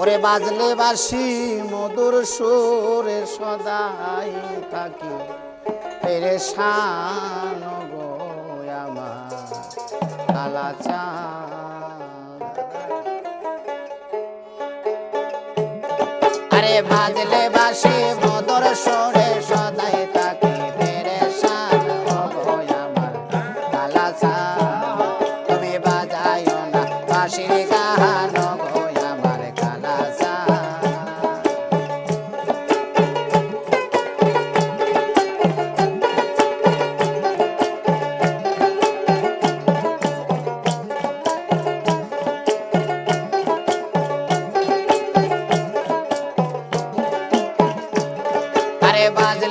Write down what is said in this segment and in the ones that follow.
ওরে বাজলে বাসি, মধুর সুরে সদাই থাকি। পেরেশান গো আমার কালাচাঁদ আরে বাজলে বাসি, মধুর সুরে সদাই থাকি। পেরেশান গো আমার তুমি বাজাইও না বাঁশির গান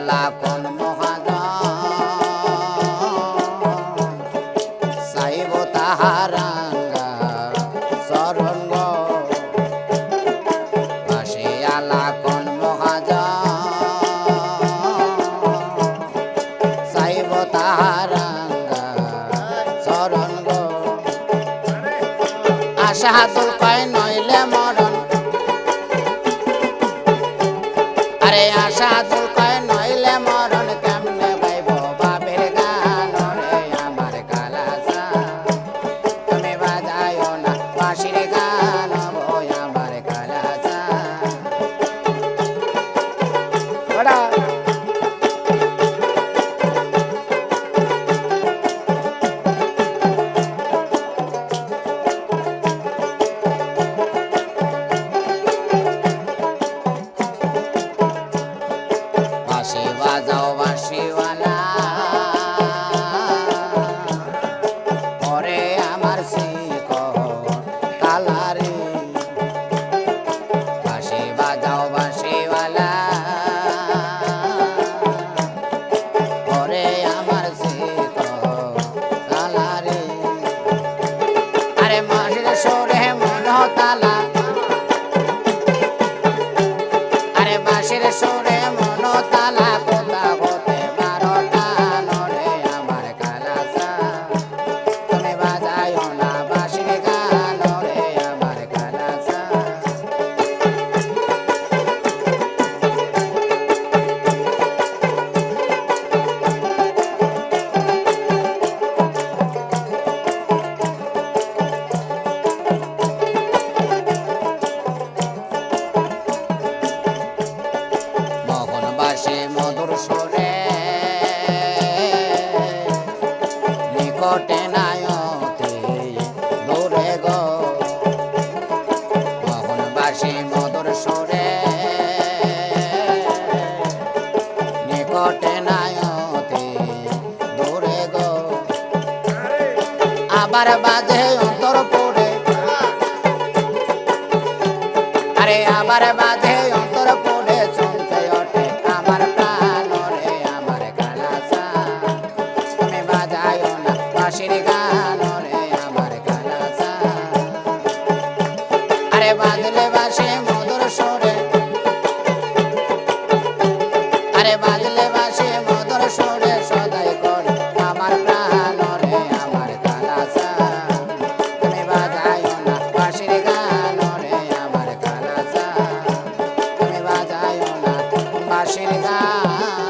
বাসে আলা কোন মহাজন সাইব তাহারাঙ্গা সরঙ্গ। বাসে আলা কোন মহাজন সাইব তাহারাঙ্গা সরঙ্গ। আশা হাতুল পায় নইলে মরণ। আরে আশা দুঃখয় não vai chegar. বাবার বাজে অন্তর পড়ে। আরে আবার বাজে অন্তর পড়ে চমকে ওঠে আমার প্রাণ আমার কালাসা তুমি বাজায় না বাঁশির গান আমার কালাসা আরে বাজলে বাসে মধুর সরে। আরে বাজলে বাসে মধুর সরে, সদাই করে আমার প্রাণ। গা